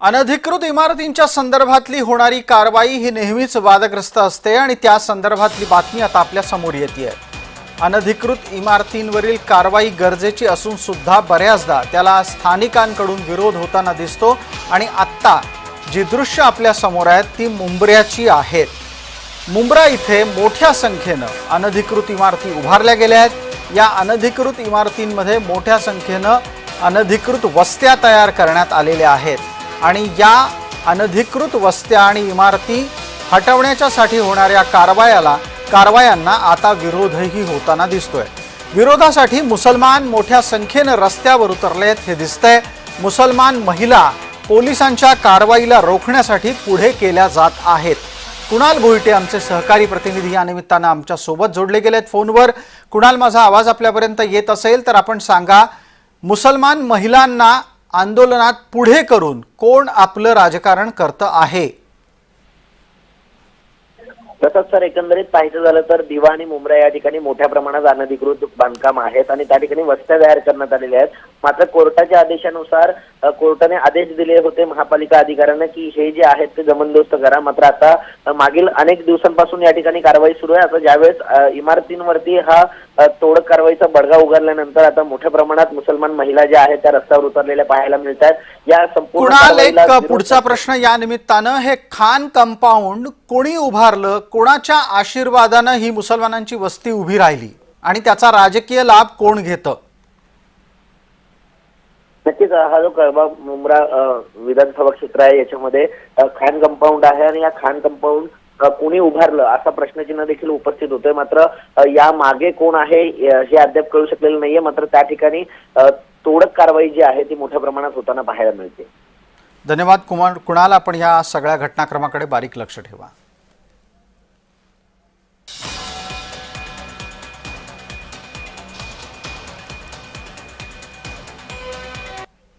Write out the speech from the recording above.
अनधिकृत इमारतींच्या संदर्भातली होणारी कारवाई ही नेहमीच वादग्रस्त असते आणि त्या संदर्भातली बातमी आता आपल्यासमोर येते अनधिकृत इमारतींवरील कारवाई गरजेची असून सुद्धा बऱ्याचदा त्याला स्थानिकांकडून विरोध होताना दिसतो आणि आत्ता जी दृश्य आपल्यासमोर आहेत ती मुंबऱ्याची आहेत. मुंब्रा इथे मोठ्या संख्येनं अनधिकृत इमारती उभारल्या गेल्या आहेत. या अनधिकृत इमारतींमध्ये मोठ्या संख्येनं अनधिकृत वस्त्या तयार करण्यात आलेल्या आहेत. आणि या अनधिकृत वस्त्या आणि इमारती हटवण्याच्यासाठी होणाऱ्या कारवायाला कारवायांना आता विरोधही होताना दिसतोय. विरोधासाठी मुसलमान मोठ्या संख्येनं रस्त्यावर उतरलेत हे दिसतंय. मुसलमान महिला पोलिसांच्या कारवाईला रोखण्यासाठी पुढे केल्या जात आहेत. कुणाल भोईटे आमचे सहकारी प्रतिनिधी या निमित्तानं आमच्यासोबत जोडले गेलेत फोनवर. कुणाल माझा आवाज आपल्यापर्यंत येत असेल तर आपण सांगा मुसलमान महिलांना आंदोलनात पुढे करून कोण आपलं राजकारण करतं आहे? तसंच सर एकंदरीत पाहायचं झालं तर दिवा आणि मुंब्रा या ठिकाणी मोठ्या प्रमाणात अनधिकृत बांधकाम आहेत आणि त्या ठिकाणी वस्त्या तयार करण्यात आलेल्या आहेत. मात्र कोर्टाच्या आदेशानुसार कोर्टाने आदेश दिले होते महापालिका अधिकाऱ्यांना की हे जे आहेत ते जबरदस्त करा. मात्र आता मागील अनेक दिवसांपासून या ठिकाणी कारवाई सुरू आहे. आता ज्यावेळेस इमारतींवरती हा अ, तोडक कारवाईचा बडगा उगारल्यानंतर आता मोठ्या प्रमाणात मुसलमान महिला ज्या आहेत त्या रस्त्यावर उतरलेल्या पाहायला मिळत आहेत या संपूर्ण पुढचा प्रश्न या निमित्तानं हे खान कंपाऊंड कोणी उभारलं? कोणाच्या आशीर्वादानं ही मुसलमानांची वस्ती उभी राहिली? आणि त्याचा राजकीय लाभ कोण घेतं? नक्कीच हा जो कळबा मुंब्रा विधानसभा क्षेत्र आहे याच्यामध्ये खान कंपाऊंड आहे आणि या खान कंपाऊंड कोणी उभारलं असा प्रश्नचिन्ह देखील उपस्थित होतोय. मात्र या मागे कोण आहे हे अद्याप कळू शकलेलं नाहीये. मात्र त्या ठिकाणी तोडक कारवाई जी आहे ती मोठ्या प्रमाणात होताना पाहायला मिळते. धन्यवाद कुमार. कुणाल आपण या सगळ्या घटनाक्रमाकडे बारीक लक्ष ठेवा.